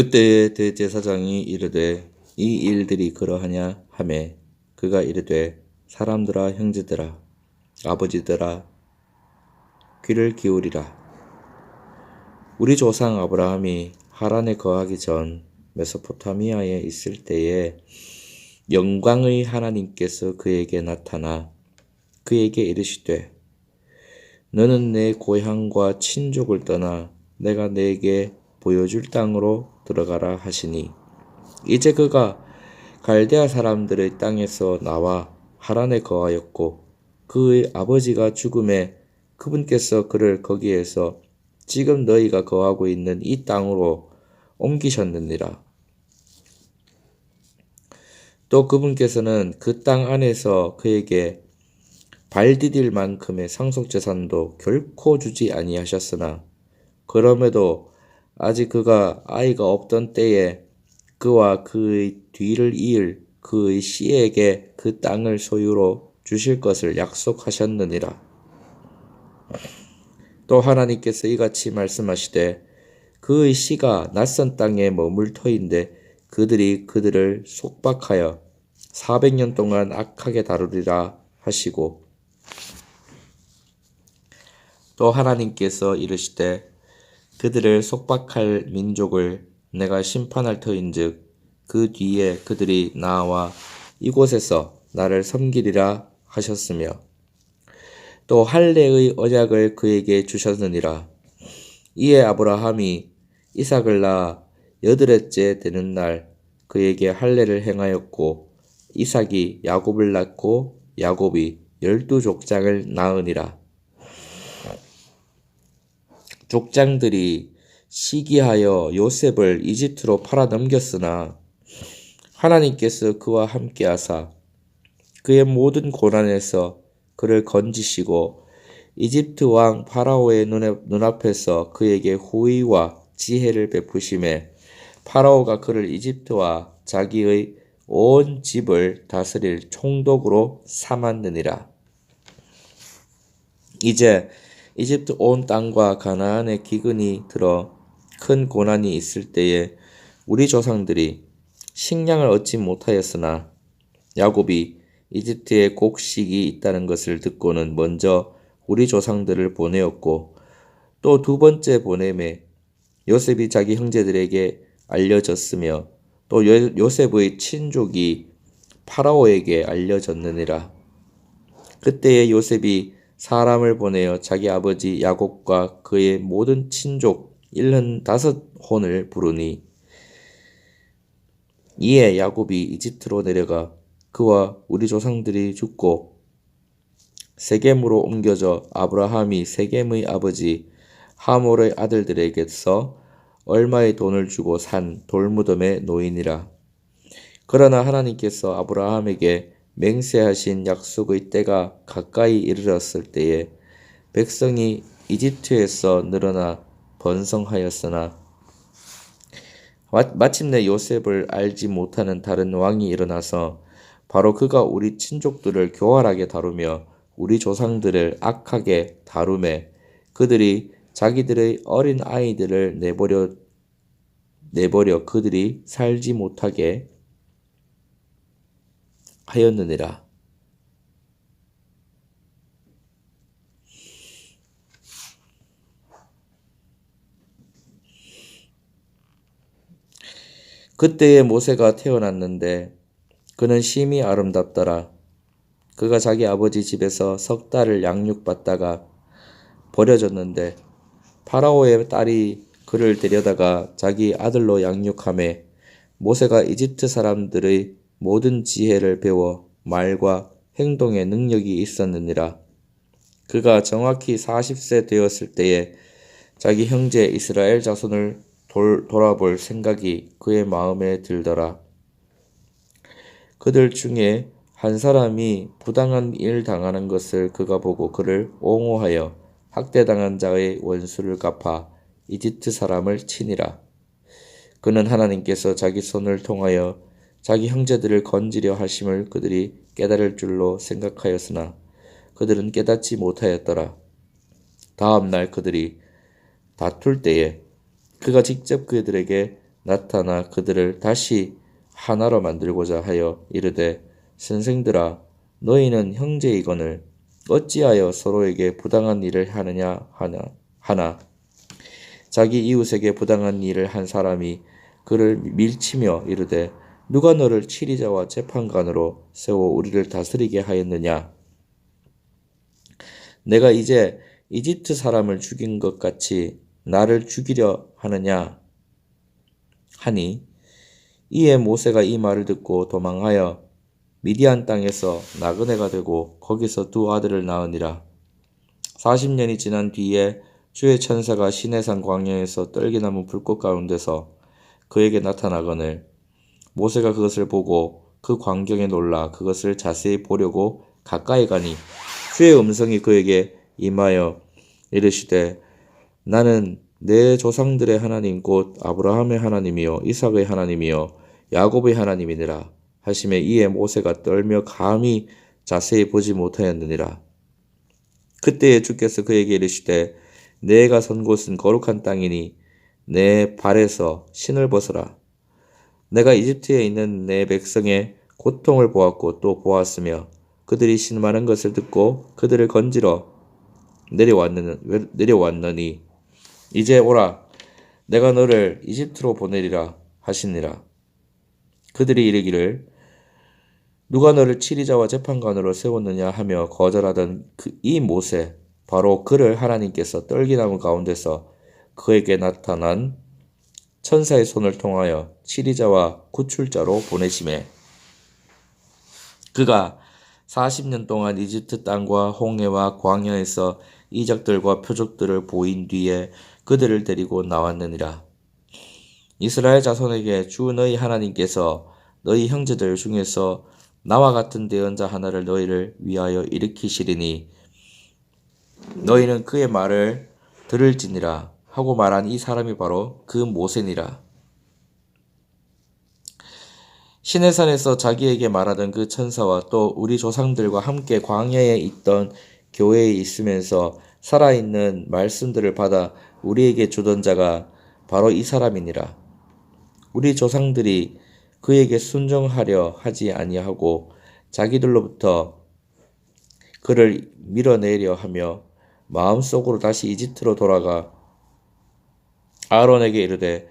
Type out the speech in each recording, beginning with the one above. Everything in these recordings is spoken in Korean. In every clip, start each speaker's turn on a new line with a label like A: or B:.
A: 그때에 대제사장이 이르되 이 일들이 그러하냐? 하매 그가 이르되 사람들아 형제들아 아버지들아 귀를 기울이라. 우리 조상 아브라함이 하란에 거하기 전 메소포타미아에 있을 때에 영광의 하나님께서 그에게 나타나 그에게 이르시되 너는 내 고향과 친족을 떠나 내가 내게 보여줄 땅으로 들어가라 하시니 이제 그가 갈대아 사람들의 땅에서 나와 하란에 거하였고 그의 아버지가 죽음에 그분께서 그를 거기에서 지금 너희가 거하고 있는 이 땅으로 옮기셨느니라. 또 그분께서는 그 땅 안에서 그에게 발 디딜 만큼의 상속재산도 결코 주지 아니하셨으나 그럼에도 아직 그가 아이가 없던 때에 그와 그의 뒤를 이을 그의 씨에게 그 땅을 소유로 주실 것을 약속하셨느니라. 또 하나님께서 이같이 말씀하시되 그의 씨가 낯선 땅에 머물 터인데 그들이 그들을 속박하여 400년 동안 악하게 다루리라 하시고 또 하나님께서 이르시되 그들을 속박할 민족을 내가 심판할 터인즉 그 뒤에 그들이 나와 이곳에서 나를 섬기리라 하셨으며 또 할례의 언약을 그에게 주셨느니라. 이에 아브라함이 이삭을 낳아 여드렛째 되는 날 그에게 할례를 행하였고 이삭이 야곱을 낳고 야곱이 열두 족장을 낳으니라 족장들이 시기하여 요셉을 이집트로 팔아 넘겼으나 하나님께서 그와 함께 하사 그의 모든 고난에서 그를 건지시고 이집트 왕 파라오의 눈앞에서 그에게 후의와 지혜를 베푸심에 파라오가 그를 이집트와 자기의 온 집을 다스릴 총독으로 삼았느니라. 이제 이집트 온 땅과 가나안의 기근이 들어 큰 고난이 있을 때에 우리 조상들이 식량을 얻지 못하였으나 야곱이 이집트에 곡식이 있다는 것을 듣고는 먼저 우리 조상들을 보내었고 또 두 번째 보냄에 요셉이 자기 형제들에게 알려졌으며 또 요셉의 친족이 파라오에게 알려졌느니라. 그때에 요셉이 사람을 보내어 자기 아버지 야곱과 그의 모든 친족 일흔 다섯 혼을 부르니 이에 야곱이 이집트로 내려가 그와 우리 조상들이 죽고 세겜으로 옮겨져 아브라함이 세겜의 아버지 하몰의 아들들에게서 얼마의 돈을 주고 산 돌무덤의 노인이라. 그러나 하나님께서 아브라함에게 맹세하신 약속의 때가 가까이 이르렀을 때에 백성이 이집트에서 늘어나 번성하였으나 마침내 요셉을 알지 못하는 다른 왕이 일어나서 바로 그가 우리 친족들을 교활하게 다루며 우리 조상들을 악하게 다루매 그들이 자기들의 어린 아이들을 내버려 내버려 그들이 살지 못하게 하였느니라. 그때에 모세가 태어났는데 그는 심히 아름답더라. 그가 자기 아버지 집에서 석 달을 양육받다가 버려졌는데 파라오의 딸이 그를 데려다가 자기 아들로 양육함에 모세가 이집트 사람들의 모든 지혜를 배워 말과 행동의 능력이 있었느니라. 그가 정확히 40세 되었을 때에 자기 형제 이스라엘 자손을 돌, 돌아볼 생각이 그의 마음에 들더라. 그들 중에 한 사람이 부당한 일 당하는 것을 그가 보고 그를 옹호하여 학대당한 자의 원수를 갚아 이집트 사람을 치니라. 그는 하나님께서 자기 손을 통하여 자기 형제들을 건지려 하심을 그들이 깨달을 줄로 생각하였으나 그들은 깨닫지 못하였더라. 다음 날 그들이 다툴 때에 그가 직접 그들에게 나타나 그들을 다시 하나로 만들고자 하여 이르되 선생들아 너희는 형제이거늘 어찌하여 서로에게 부당한 일을 하느냐 하나 하나 자기 이웃에게 부당한 일을 한 사람이 그를 밀치며 이르되 누가 너를 치리자와 재판관으로 세워 우리를 다스리게 하였느냐 내가 이제 이집트 사람을 죽인 것 같이 나를 죽이려 하느냐 하니 이에 모세가 이 말을 듣고 도망하여 미디안 땅에서 나그네가 되고 거기서 두 아들을 낳으니라. 40년이 지난 뒤에 주의 천사가 시내산 광야에서 떨기나무 불꽃 가운데서 그에게 나타나거늘 모세가 그것을 보고 그 광경에 놀라 그것을 자세히 보려고 가까이 가니 주의 음성이 그에게 임하여 이르시되 나는 내 조상들의 하나님 곧 아브라함의 하나님이요 이삭의 하나님이요 야곱의 하나님이니라 하심에 이에 모세가 떨며 감히 자세히 보지 못하였느니라. 그때에 주께서 그에게 이르시되 내가 선 곳은 거룩한 땅이니 내 발에서 신을 벗어라 내가 이집트에 있는 내 백성의 고통을 보았고 또 보았으며 그들이 신많은 것을 듣고 그들을 건지러 내려왔느니. 이제 오라. 내가 너를 이집트로 보내리라 하시니라. 그들이 이르기를 누가 너를 치리자와 재판관으로 세웠느냐 하며 거절하던 그 이 모세 바로 그를 하나님께서 떨기나무 가운데서 그에게 나타난 천사의 손을 통하여 치리자와 구출자로 보내심에 그가 40년 동안 이집트 땅과 홍해와 광야에서 이적들과 표적들을 보인 뒤에 그들을 데리고 나왔느니라. 이스라엘 자손에게 주 너희 하나님께서 너희 형제들 중에서 나와 같은 대언자 하나를 너희를 위하여 일으키시리니 너희는 그의 말을 들을지니라 하고 말한 이 사람이 바로 그 모세니라. 시내산에서 자기에게 말하던 그 천사와 또 우리 조상들과 함께 광야에 있던 교회에 있으면서 살아있는 말씀들을 받아 우리에게 주던 자가 바로 이 사람이니라. 우리 조상들이 그에게 순종하려 하지 아니하고 자기들로부터 그를 밀어내려 하며 마음속으로 다시 이집트로 돌아가 아론에게 이르되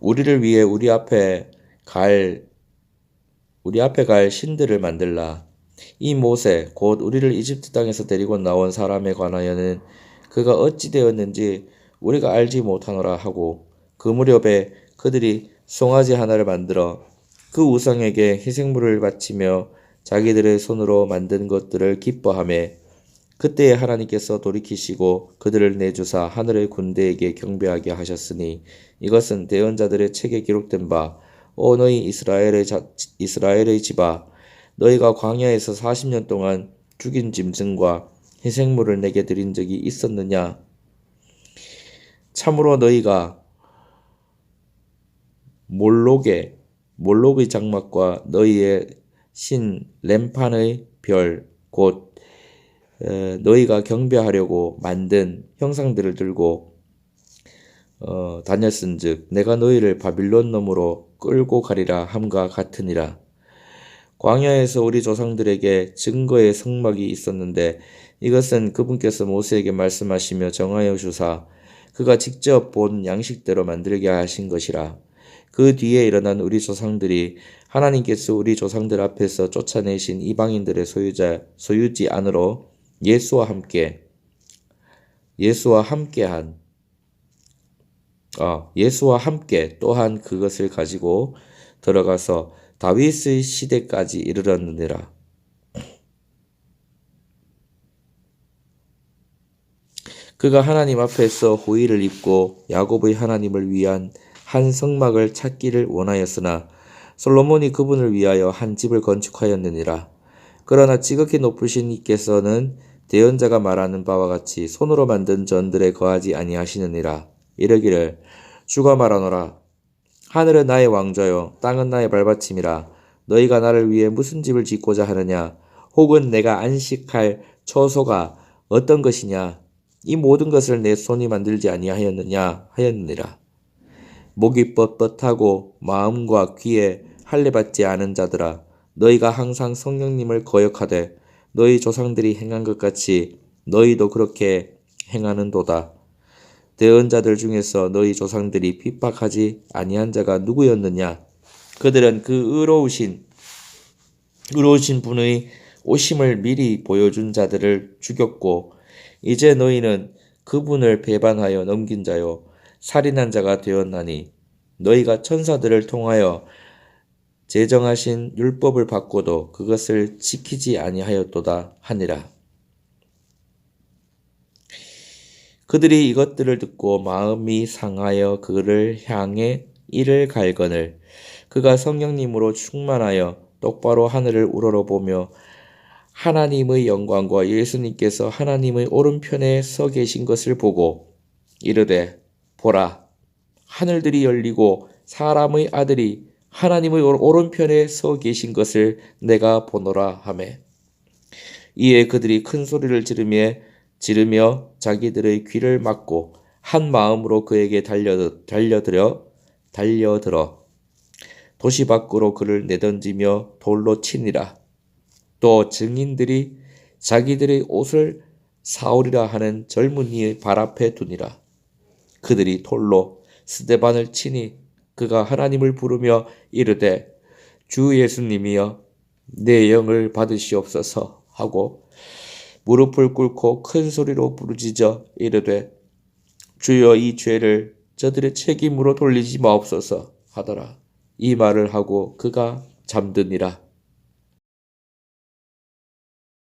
A: 우리를 위해 우리 앞에 갈 우리 앞에 갈 신들을 만들라. 이 모세 곧 우리를 이집트 땅에서 데리고 나온 사람에 관하여는 그가 어찌 되었는지 우리가 알지 못하노라 하고 그 무렵에 그들이 송아지 하나를 만들어 그 우상에게 희생물을 바치며 자기들의 손으로 만든 것들을 기뻐하며 그때에 하나님께서 돌이키시고 그들을 내주사 하늘의 군대에게 경배하게 하셨으니 이것은 대언자들의 책에 기록된 바 오 너희 이스라엘의 자, 이스라엘의 집아 너희가 광야에서 40년 동안 죽인 짐승과 희생물을 내게 드린 적이 있었느냐? 참으로 너희가 몰록의 몰록의 장막과 너희의 신 램판의 별곧 너희가 경배하려고 만든 형상들을 들고 어, 다녔은즉 내가 너희를 바빌론 놈으로 끌고 가리라 함과 같으니라. 광야에서 우리 조상들에게 증거의 성막이 있었는데 이것은 그분께서 모세에게 말씀하시며 정하여 주사 그가 직접 본 양식대로 만들게 하신 것이라. 그 뒤에 일어난 우리 조상들이 하나님께서 우리 조상들 앞에서 쫓아내신 이방인들의 소유자 소유지 안으로 예수와 함께 예수와 함께한 어, 예수와 함께 또한 그것을 가지고 들어가서 다윗의 시대까지 이르렀느니라. 그가 하나님 앞에서 호의를 입고 야곱의 하나님을 위한 한 성막을 찾기를 원하였으나 솔로몬이 그분을 위하여 한 집을 건축하였느니라. 그러나 지극히 높으신 이께서는 대언자가 말하는 바와 같이 손으로 만든 전들에 거하지 아니하시느니라. 이르기를 주가 말하노라. 하늘은 나의 왕좌요 땅은 나의 발받침이라. 너희가 나를 위해 무슨 집을 짓고자 하느냐? 혹은 내가 안식할 처소가 어떤 것이냐? 이 모든 것을 내 손이 만들지 아니하였느냐 하였느니라. 목이 뻣뻣하고 마음과 귀에 할례 받지 않은 자들아 너희가 항상 성령님을 거역하되 너희 조상들이 행한 것 같이 너희도 그렇게 행하는도다. 대언자들 중에서 너희 조상들이 핍박하지 아니한 자가 누구였느냐? 그들은 그 의로우신 의로우신 분의 오심을 미리 보여준 자들을 죽였고 이제 너희는 그분을 배반하여 넘긴 자요 살인한 자가 되었나니 너희가 천사들을 통하여 제정하신 율법을 받고도 그것을 지키지 아니하였도다 하니라. 그들이 이것들을 듣고 마음이 상하여 그를 향해 이를 갈거늘. 그가 성령님으로 충만하여 똑바로 하늘을 우러러보며 하나님의 영광과 예수님께서 하나님의 오른편에 서 계신 것을 보고 이르되 보라 하늘들이 열리고 사람의 아들이 하나님의 오른편에 서 계신 것을 내가 보노라 하매. 이에 그들이 큰 소리를 지르며 지르며 자기들의 귀를 막고 한 마음으로 그에게 달려 달려들어 달려들어 도시 밖으로 그를 내던지며 돌로 치니라. 또 증인들이 자기들의 옷을 사오리라 하는 젊은이의 발 앞에 두니라. 그들이 돌로 스데반을 치니 그가 하나님을 부르며 이르되 주 예수님이여 내 영을 받으시옵소서 하고 무릎을 꿇고 큰 소리로 부르짖어 이르되 주여 이 죄를 저들의 책임으로 돌리지 마옵소서 하더라. 이 말을 하고 그가 잠드니라